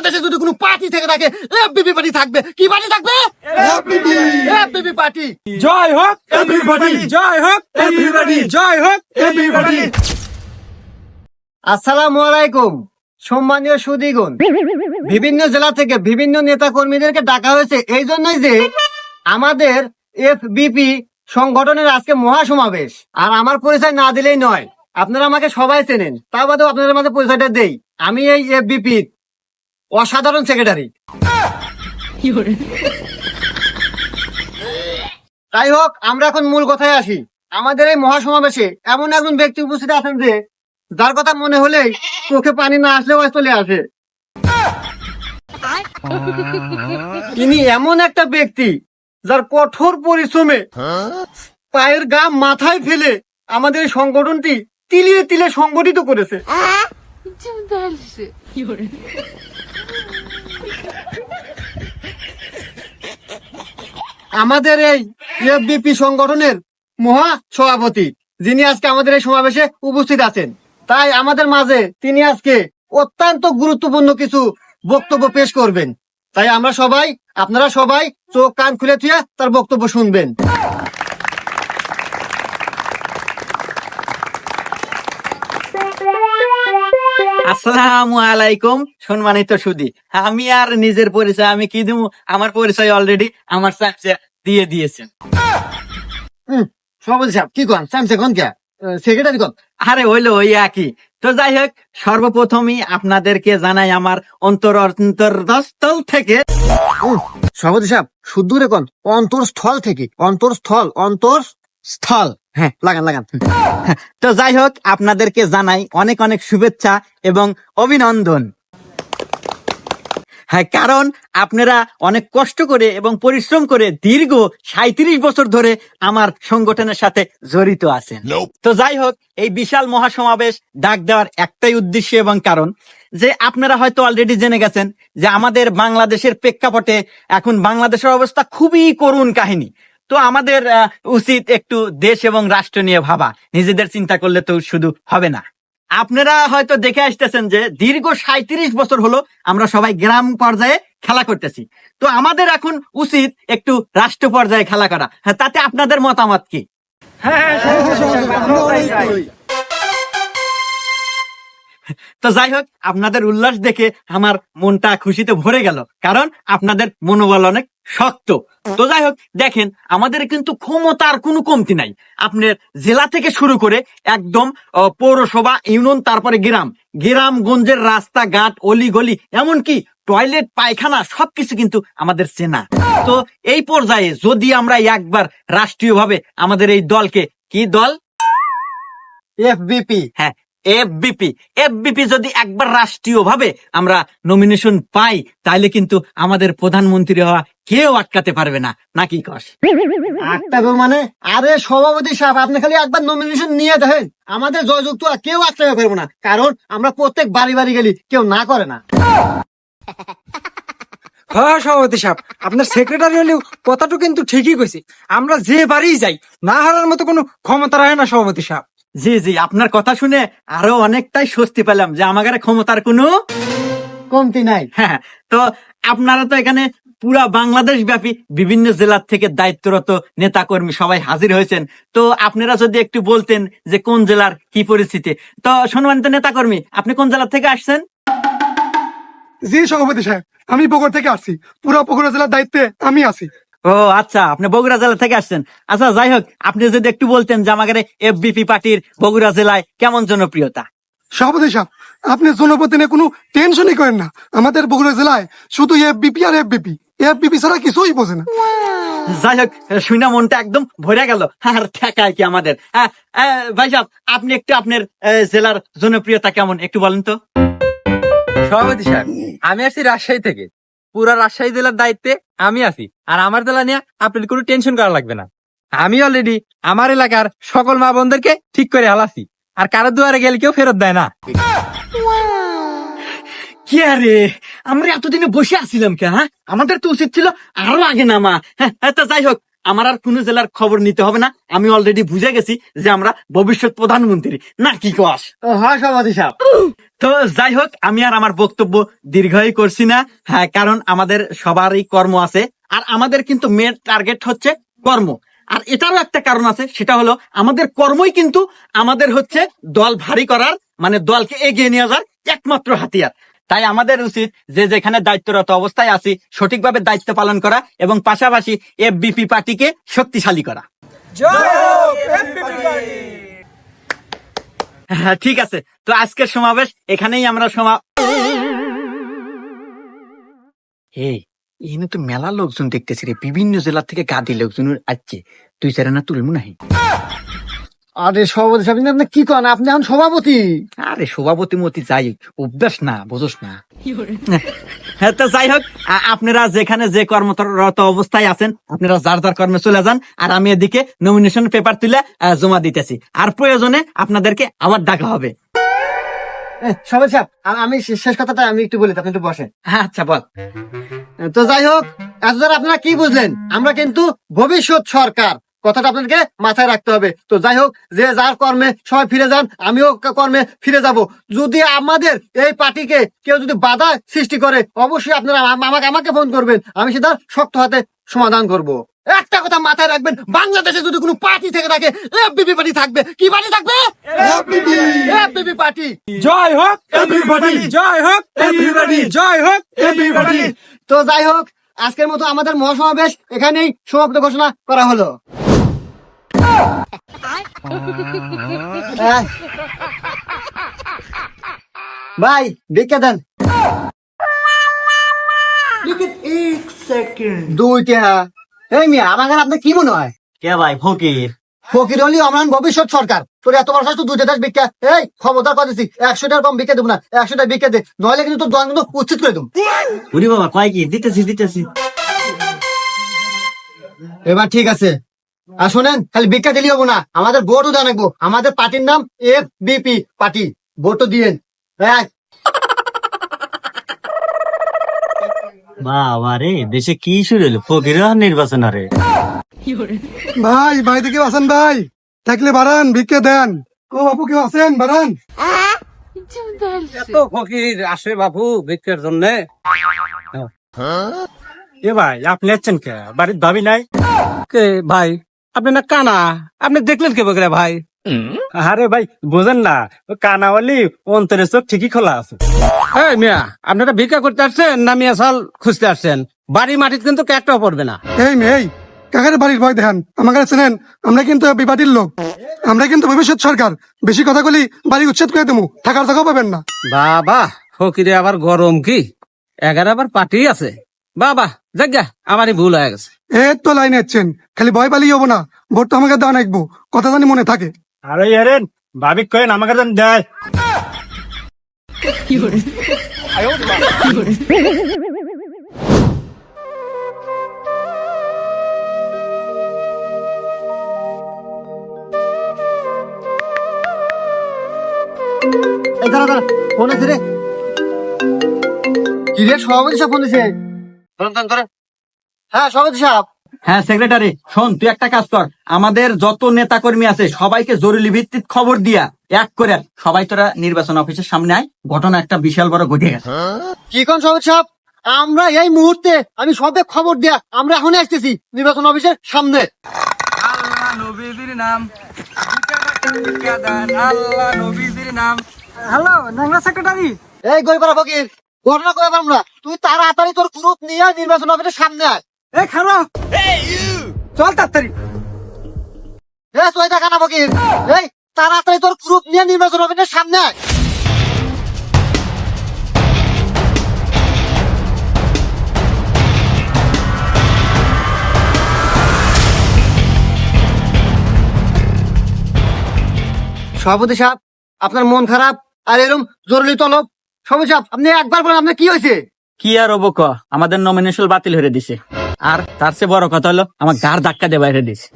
বাংলাদেশে যদি কোনো পার্টি থেকে থাকে এফবিপি পার্টি থাকবে। কি পার্টি থাকবে? এফবিপি পার্টি জয় হোক এভরিবডি জয় হোক এভরিবডি জয় হোক এভরিবডি আসসালামু আলাইকুম। সম্মানীয় সুদীগুণ বিভিন্ন জেলা থেকে বিভিন্ন নেতা কর্মীদেরকে ডাকা হয়েছে। এই জন্যই যে আমাদের এফবিপি সংগঠনের আজকে মহাসমাবেশ। আর আমার পরিচয় না দিলেই নয়। আপনারা আমাকে সবাই চেনেন। তা বাদেও আপনাদের মাঝে পরিচয়টা দেই। আমি এই এফবিপি অসাধারণ সেক্রেটারি যাই হোক আমরা এখন মূল কথায় আসি। আমাদের এই মহাসমাবেশে এমন একজন ব্যক্তি উপস্থিত আছেন যে যার কথা মনে হলেই চোখে পানি না আসলেও চলে আসে। তিনি এমন একটা ব্যক্তি যার কঠোর পরিশ্রমে পায়ের গাম মাথায় ফেলে আমাদের এই সংগঠনটি তিলিয়ে তিলে সংগঠিত করেছে। আমাদের এই ইউএফবিপি সংগঠনের মহা সভাপতি, যিনি আজকে আমাদের এই সমাবেশে উপস্থিত আছেন। তাই আমাদের মাঝে তিনি আজকে অত্যন্ত গুরুত্বপূর্ণ কিছু বক্তব্য পেশ করবেন। তাই আমরা সবাই, আপনারা সবাই চোখ, কান খুলে থুয়ে তার বক্তব্য শুনবেন। আসসালামু আলাইকুম সম্মানিত সুদি। আমি আর নিজের পরিচয় আমি কি দিব আমার পরিচয় অলরেডি আমার সাহেব দিয়ে দিয়েছেন। সভাপতি সাহেব কি কন? স্যামসে কোন কে? সেক্রেটারি কোন? আরে হইল ওই একই। তো যাই হোক সর্বপ্রথমই আপনাদেরকে জানাই আমার অন্তর অন্তর্দস্থল থেকে। সভাপতি সাহেব শুদ্ধ রে কোন অন্তরস্থল থেকে। অন্তরস্থল অন্তর স্থল হ্যাঁ লাগান লাগান। তো যাই হোক আপনাদেরকে জানাই অনেক অনেক শুভেচ্ছা এবং অভিনন্দন। হ্যাঁ কারণ আপনারা অনেক কষ্ট করে এবং পরিশ্রম করে দীর্ঘ সাঁত্রিশ বছর ধরে আমার সংগঠনের সাথে জড়িত আছেন। তো যাই হোক এই বিশাল মহাসমাবেশ ডাক দেওয়ার একটাই উদ্দেশ্য এবং কারণ যে আপনারা হয়তো অলরেডি জেনে গেছেন যে আমাদের বাংলাদেশের প্রেক্ষাপটে এখন বাংলাদেশের অবস্থা খুবই করুণ কাহিনী। তো আমাদের উচিত একটু দেশ এবং রাষ্ট্র নিয়ে ভাবা। নিজেদের চিন্তা করলে তো শুধু হবে না। আপনারা হয়তো দেখে আসতেছেন যে দীর্ঘ সাঁত্রিশ বছর হলো আমরা সবাই গ্রাম পর্যায়ে খেলা করতেছি। তো আমাদের এখন উচিত একটু রাষ্ট্র পর্যায়ে খেলা করা। হ্যাঁ তাতে আপনাদের মতামত কি? তো যাই হোক আপনাদের উল্লাস দেখে আমার মনটা খুশিতে ভরে গেল। কারণ আপনাদের মনোবল অনেক শক্ত। তো যাই হোক দেখেন আমাদের কিন্তু ক্ষমতার কোনো কমতি নাই। আপনার জেলা থেকে শুরু করে একদম পৌরসভা ইউনিয়ন তারপরে গ্রাম। গ্রাম গঞ্জের রাস্তাঘাট অলি গলি এমনকি টয়লেট পায়খানা সবকিছু কিন্তু আমাদের চেনা। তো এই পর্যায়ে যদি আমরা একবার রাষ্ট্রীয়ভাবে আমাদের এই দলকে কি দল? এফবিপি। হ্যাঁ এফবিপি। এফবিপি যদি একবার রাষ্ট্রীয় ভাবে আমরা নমিনেশন পাই তাহলে কিন্তু আমাদের প্রধানমন্ত্রী হওয়া কেউ আটকাতে পারবে না। নাকি কস? আটটাবে মানে? আরে সভাপতি সাহেব আপনি খালি একবার নমিনেশন নিয়ে দেখেন। আমাদের জয়যুক্ত আর কেউ আটকাতে পারব না। কারণ আমরা প্রত্যেক বাড়ি বাড়ি গেলি কেউ না করে না। হ্যাঁ সভাপতি সাহেব আপনার সেক্রেটারি হলেও কথাটা কিন্তু ঠিকই কইছে। আমরা যে বাড়ি যাই না হারার মতো কোনো ক্ষমতা রাখে না সভাপতি সাহেব। জি জি আপনার কথা শুনে আরও অনেকটাই স্বস্তি পেলাম যে আমাদের ক্ষমতার কোনো কমতি নাই। হ্যাঁ। তো আপনারা তো এখানে পুরা বাংলাদেশ ব্যাপী বিভিন্ন জেলার থেকে দায়িত্বরত নেতা কর্মী সবাই হাজির হয়েছেন। তো আপনারা যদি একটু বলতেন যে কোন জেলার কি পরিস্থিতি। তো সম্মানিত নেতা কর্মী আপনি কোন জেলা থেকে আসছেন? জি সভাপতি সাহেব আমি বগুড়া থেকে আসছি। পুরা বগুড়া জেলার দায়িত্বে আমি আছি। ও আচ্ছা আপনি বগুড়া জেলা থেকে আসছেন। আচ্ছা যাই হোক আপনি যদি একটু বলতেন যে আমাদের এফবিপি পার্টির বগুড়া জেলায় কেমন জনপ্রিয়তা? সভাপতি সাহেব আপনি জনপতি নিয়ে কোনো টেনশনই করেন না। আমাদের বগুড়া জেলায় শুধু এফবিপি আর এফবিপি। এফবিপি ছাড়া কিছুই বোঝে না। যাই হোক শুনে মনটা একদম ভরে গেল। আর ঠেকায় কি আমাদের? আহ, ভাই সাহেব আপনি একটু আপনার জেলার জনপ্রিয়তা কেমন? একটু বলেন তো। সভাপতি সাহেব আমি আসছি রাজশাহী থেকে। পুরা রাজশাহী জেলার দায়িত্বে আমি আছি। আর আমার জেলা নিয়ে আপনার কোনো টেনশন করা লাগবে না। আমি অলরেডি আমার এলাকার সকল মা বোনদেরকে ঠিক করে হালাছি আর কারও দুয়ারে গেলে কেউ ফেরত দেয় না। কি আরে? আমরা এতদিনে বসে আছিলাম কে হ্যাঁ? আমাদের তো উচিত ছিল আরও আগে নামা। হ্যাঁ হ্যাঁ, যাই হোক আমার আর কোনো জেলার খবর নিতে হবে না। আমি অলরেডি বুঝে গেছি যে আমরা ভবিষ্যৎ প্রধানমন্ত্রী। না কি কস? হয় সভাপতি সাহেব। তো যাই হোক আমি আর আমার বক্তব্য দীর্ঘই করছি না। হ্যাঁ কারণ আমাদের সবারই কর্ম আছে। আর আমাদের কিন্তু মেন টার্গেট হচ্ছে কর্ম। আর এটারও একটা কারণ আছে সেটা হলো আমাদের কর্মই কিন্তু আমাদের হচ্ছে দল ভারী করার মানে দলকে এগিয়ে নিয়ে যাওয়ার একমাত্র হাতিয়ার। তাই আমাদের উচিত যে যেখানে দায়িত্বরত অবস্থায় আছি সঠিকভাবে দায়িত্ব পালন করা এবং পাশাপাশি এফবিপি পার্টিকে শক্তিশালী করা। হ্যাঁ ঠিক আছে। তো আজকের সমাবেশ এখানেই আমরা সমা এই এখানে তো মেলা লোকজন দেখতেছি রে। বিভিন্ন জেলা থেকে গাদি লোকজন আসছে। তুই চারে না তুলমু নাহি। আরে সভাপতি সাহেব আপনি কি করেন আপনি এখন সভাপতি। আরে সভাপতি মতি যাই অভ্যাস না বোঝস না। হ্যাঁ তো যাই হোক আপনারা যেখানে যে কর্মরত অবস্থায় আছেন আপনারা যার যার কর্মে চলে যান আর আমি এদিকে নমিনেশন পেপার তুলে জমা দিতেছি। আর প্রয়োজনে আপনাদেরকে আবার ডাকা হবে। সভাপতি সাহেব আমি শেষ কথাটা আমি একটু বলি আপনি একটু বসেন। হ্যাঁ আচ্ছা বল। তো যাই হোক এতদিন আপনারা কি বুঝলেন? আমরা কিন্তু ভবিষ্যৎ সরকার কথাটা আপনাদেরকে মাথায় রাখতে হবে। তো যাই হোক যে যার কর্মে সবাই ফিরে যান আমিও কর্মে ফিরে যাব। যদি আমাদের এই পার্টিকে কেউ যদি বাধা সৃষ্টি করে অবশ্যই আপনারা আমাকে আমাকে ফোন করবেন। আমি সেটা শক্ত হাতে সমাধান করব। একটা কথা মাথায় রাখবেন বাংলাদেশে যদি কোনো পার্টি থেকে থাকে এফবিপি পার্টি থাকবে। কি পার্টি থাকবে? এফবিপি। পার্টি। জয় হোক এভরিবডি জয় হোক এভরিবডি জয় হোক এভরিবডি তো যাই হোক আজকের মতো আমাদের মহাসমাবেশ এখানেই সমাপ্ত ঘোষণা করা হলো। ভাই ভিক্ষা দেন। দুইটা এই মিয়া আমাকে আপনি কি মনে হয়? কে ভাই ফকির? ফকির হলি আমরা ভবিষ্যৎ সরকার। তোর এত তুই দুইটা দেশ ভিক্ষা এই ক্ষমতা একশো টাকার কম ভিক্ষা দেবো না একশো টাকা ভিক্ষা দে। নইলে কিন্তু তোর কিন্তু উচিত করে দেবো। বাবা কয় কি? দিতেছি দিতেছি। এবার ঠিক আছে। আর শোনেন খালি ভিক্ষা দিলি হব না। আমাদের ভোটও জানাব আমাদের পার্টির নাম এফ বিপি পার্টি। ভোটও দিয়েন। বাবা রে দেশে কি শুরু হলো? ফকির নির্বাচন আরে। ভাই বাড়িতে কেউ আছেন ভাই। থাকলে বাড়ান ভিক্ষা দেন। ও বাপু কেউ আছেন বাড়ান। এত ফকির আসে বাপু ভিক্ষার জন্য। এ ভাই আপনি আছেন কে? বাড়ির ভাবি নাই? কে ভাই? আপনি না কানা? আপনি দেখলেন কে বকরে ভাই? আরে ভাই বুঝেন না কানা বলি অন্তরের চোখ ঠিকই খোলা আছে। এই মিয়া আপনারা ভিক্ষা করতে আসছেন না মিয়া সাল খুঁজতে আসছেন? বাড়ি মাটিতে কিন্তু একটাও পড়বে না। এই মেয়ে কাকার বাড়ির ভয় দেখান। আমাকে চেনেন আমরা কিন্তু বিপাটির লোক। আমরা কিন্তু ভবিষ্যৎ সরকার। বেশি কথা বলি বাড়ি উচ্ছেদ করে দেবো। থাকার জায়গাও পাবেন না। বাবা ফকিরে আবার গরম কি? এগারো আবার পার্টি আছে। বাবা জাগা আমারই ভুল হয়ে গেছে। এর তো লাইনে এসছেন খালি ভয় পালিয়ে হব না। ভোট তো আমাকে দেওয়া নাকবো কথা জানি মনে থাকে। আরে ইয়ারেন ভাবি কয়েন আমাকে দেয়। দাঁড়া দাঁড়া ফোন আছে রে। কি রে সভাপতি সাহেব ফোন ধরেন ধরেন। হ্যাঁ সভাপতি সাহেব। হ্যাঁ সেক্রেটারি শোন তুই একটা কাজ কর। আমাদের যত নেতা কর্মী আছে সবাইকে জরুরি ভিত্তিক খবর দিয়া এক করে সবাই তোরা নির্বাচন অফিসের সামনে আয় ঘটনা একটা বিশাল বড় ঘটে গেছে। কি কোন সভাপতি সাহেব? আমরা এই মুহূর্তে আমি সবে খবর দিয়া আমরা এখন আসতেছি নির্বাচন অফিসের সামনে। আল্লাহ নবীজির নাম। আল্লাহ নবীজির নাম। হ্যালো সেক্রেটারি এই গরিবার ফকির ঘটনা করে না। তুই তাড়াতাড়ি তোর গ্রুপ নিয়ে নির্বাচন অফিসের সামনে আয়। এ খারো চল তাড়াতাড়ি। এ তুই দেখা না ফকির এই তাড়াতাড়ি তোর গ্রুপ নিয়ে নির্বাচন অফিসের সামনে। আয় সভাপতি সাহেব আপনার মন খারাপ? আর এরকম জরুরি তলব? সভাপতি সাহেব আপনি একবার বলেন আপনার কি হয়েছে? কি আর হব ক? আমাদের নমিনেশন বাতিল হয়ে দিছে। আর তার চেয়ে বড় কথা হলো আমার গাড় ধাক্কা দিয়ে বাইরে দিছে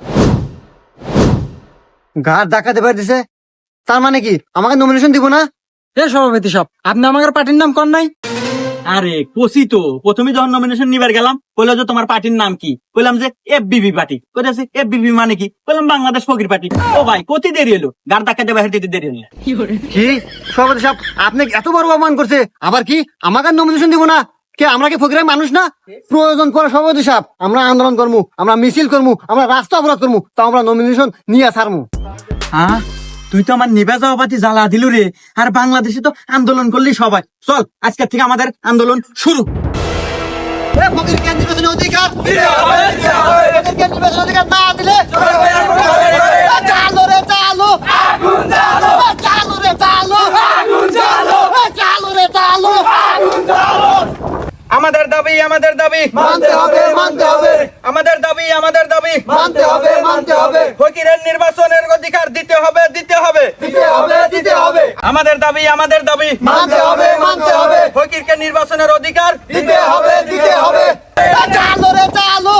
ঘাট ডাকাতে পারে দিছে তার মানে কি? আমাকে নমিনেশন দিব না? এ সভাপতি সব আপনি আমাদের পার্টির নাম কর নাই? আরে কষি তো। প্রথমে যখন নমিনেশন নিবার গেলাম বলল যে তোমার পার্টির নাম কি? বললাম যে এফবিবি পার্টি। কোথাছে এফবিবি মানে কি? বললাম বাংলাদেশ ফকির পার্টি। ও ভাই কতি দেরি হলো। গার ধাক্কা দেবে হেঁটে দেরি হলো। কি? সভাপতি সাহেব আপনি এত বড় অপমান করছে। আবার কি? আমাকে নমিনেশন দিব না? কে আমরা কি ফকিরের মানুষ না? প্রয়োজন পড়ে সভাপতি সাহেব। আমরা আন্দোলন করব আমরা মিছিল করব আমরা রাস্তা অবরোধ করব তা আমরা নমিনেশন নিয়ে ছাড়মু। হ্যাঁ তুই তো আমার নিবা জবাবাতি জ্বালা দিলু রে। আর বাংলাদেশে তো আন্দোলন করলি সবাই। চল আজকের থেকে আমাদের আন্দোলন শুরু। অধিকার। অধিকার না দিলে এ চালো রে চালো এ চালো রে চালো এ চালো রে চালো আমাদের দাবি আমাদের দাবি। মানতে হবে মানতে হবে। আমাদের দাবি আমাদের দাবি। মানতে হবে মানতে হবে। ফকিরের নির্বাচনের অধিকার দিতে হবে দিতে হবে। দিতে হবে দিতে হবে। আমাদের দাবি আমাদের দাবি। মানতে হবে মানতে হবে। ফকিরকে নির্বাচনের অধিকার দিতে হবে দিতে হবে। চালো রে চালো।